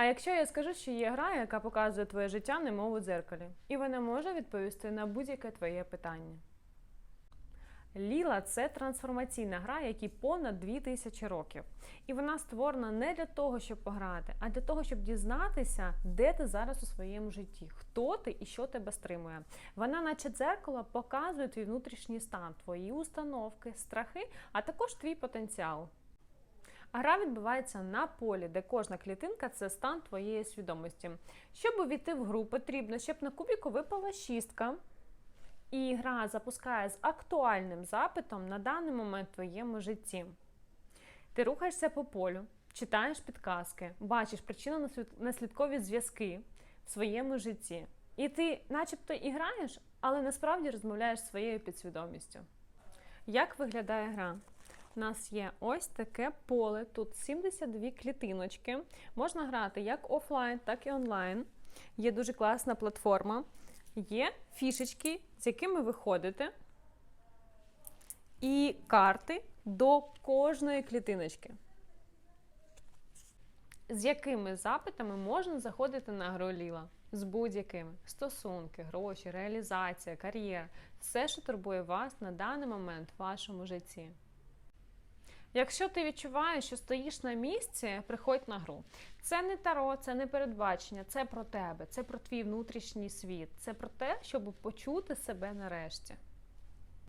А якщо я скажу, що є гра, яка показує твоє життя немов у дзеркалі, і вона може відповісти на будь-яке твоє питання. Ліла це трансформаційна гра, якій понад 2000 років. І вона створена не для того, щоб пограти, а для того, щоб дізнатися, де ти зараз у своєму житті, хто ти і що тебе стримує. Вона, наче дзеркало, показує твій внутрішній стан, твої установки, страхи, а також твій потенціал. Гра відбувається на полі, де кожна клітинка це стан твоєї свідомості. Щоб увійти в гру, потрібно, щоб на кубіку випала шістка, і гра запускає з актуальним запитом на даний момент в твоєму житті. Ти рухаєшся по полю, читаєш підказки, бачиш причинно-наслідкові зв'язки в своєму житті. І ти, начебто, і граєш, але насправді розмовляєш своєю підсвідомістю. Як виглядає гра? У нас є ось таке поле, тут 72 клітиночки. Можна грати як офлайн, так і онлайн. Є дуже класна платформа. Є фішечки, з якими ви ходите, і карти до кожної клітиночки. З якими запитами можна заходити на гру Ліла? З будь-якими стосунки, гроші, реалізація, кар'єра все, що турбує вас на даний момент в вашому житті. Якщо ти відчуваєш, що стоїш на місці, приходь на гру. Це не таро, це не передбачення, це про тебе, це про твій внутрішній світ, це про те, щоб почути себе нарешті.